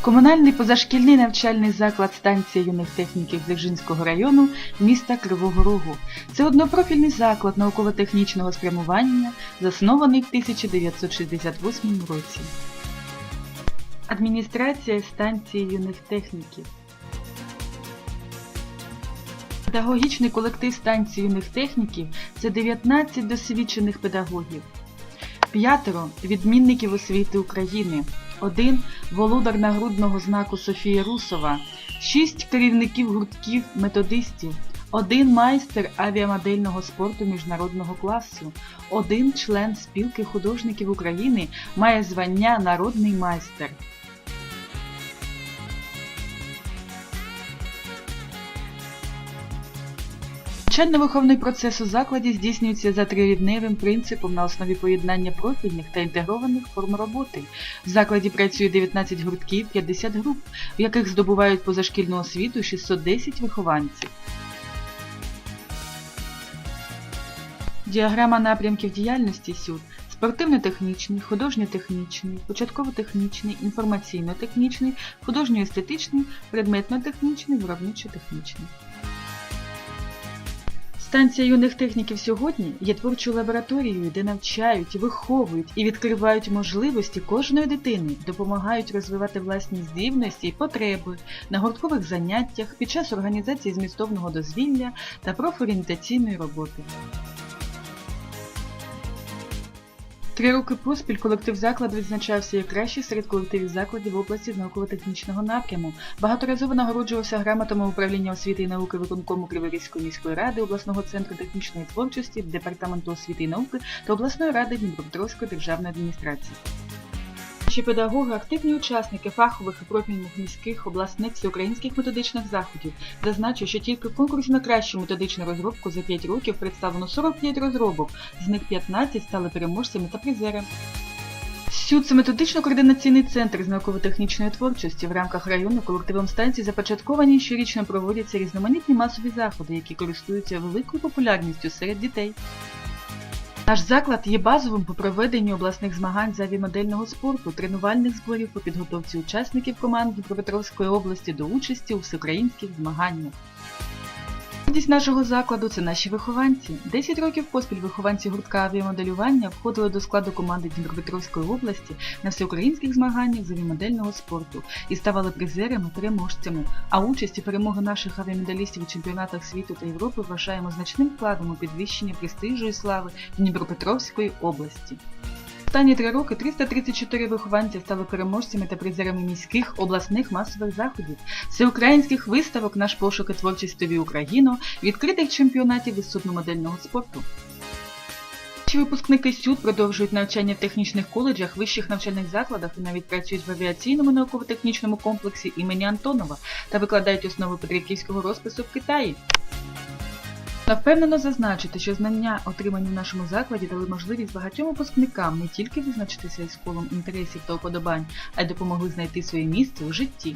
Комунальний позашкільний навчальний заклад станція юних техніків Дзержинського району міста Кривого Рогу. Це однопрофільний заклад науково-технічного спрямування, заснований в 1968 році. Адміністрація станції юних техніків. Педагогічний колектив станції юних техніків це 19 досвідчених педагогів, п'ятеро відмінників освіти України, один володар нагрудного знаку Софія Русова, шість керівників гуртків методистів, один майстер авіамодельного спорту міжнародного класу, один член спілки художників України має звання народний майстер. Навчально-виховний процес у закладі здійснюється за трирівневим принципом на основі поєднання профільних та інтегрованих форм роботи. В закладі працює 19 гуртків, 50 груп, в яких здобувають позашкільну освіту 610 вихованців. Діаграма напрямків діяльності СЮД спортивно-технічний, художньо-технічний, початково-технічний, інформаційно-технічний, художньо-естетичний, предметно-технічний, виробничо-технічний. Станція юних техніків сьогодні є творчою лабораторією, де навчають, виховують і відкривають можливості кожної дитини, допомагають розвивати власні здібності і потреби на гурткових заняттях під час організації змістовного дозвілля та профорієнтаційної роботи. Три роки поспіль колектив закладу відзначався як кращий серед колективів закладів в області науково-технічного напряму. Багаторазово нагороджувався грамотами управління освіти і науки виконкому Криворізької міської ради, обласного центру технічної творчості, департаменту освіти і науки та обласної ради Дніпропетровської державної адміністрації. Наші педагоги активні учасники фахових і профільних міських, обласних всеукраїнських методичних заходів. Зазначу, що тільки в конкурсі на кращу методичну розробку за 5 років представлено 45 розробок, з них 15 стали переможцями та призерами. СЮД – це методично-координаційний центр з науково-технічної творчості. В рамках району колективом станції започатковані щорічно проводяться різноманітні масові заходи, які користуються великою популярністю серед дітей. Наш заклад є базовим по проведенню обласних змагань з авіамодельного спорту, тренувальних зборів по підготовці учасників команд Дніпропетровської області до участі у всеукраїнських змаганнях. Гордість нашого закладу це наші вихованці. 10 років поспіль вихованці гуртка авіамоделювання входили до складу команди Дніпропетровської області на всеукраїнських змаганнях з авіамодельного спорту і ставали призерами переможцями. А участь і перемоги наших авіамедалістів у чемпіонатах світу та Європи вважаємо значним вкладом у підвищення престижу і слави Дніпропетровської області. Останні три роки 334 вихованці стали переможцями та призерами міських обласних масових заходів, всеукраїнських виставок наш пошуки творчість тобі Україну, відкритих чемпіонатів із спорту. Наші випускники СЮД продовжують навчання в технічних коледжах, вищих навчальних закладах і навіть працюють в авіаційному науково-технічному комплексі імені Антонова та викладають основи петриківського розпису в Китаї. Впевнено зазначити, що знання, отримані в нашому закладі, дали можливість багатьом випускникам не тільки визначитися із колом інтересів та уподобань, а й допомогли знайти своє місце у житті.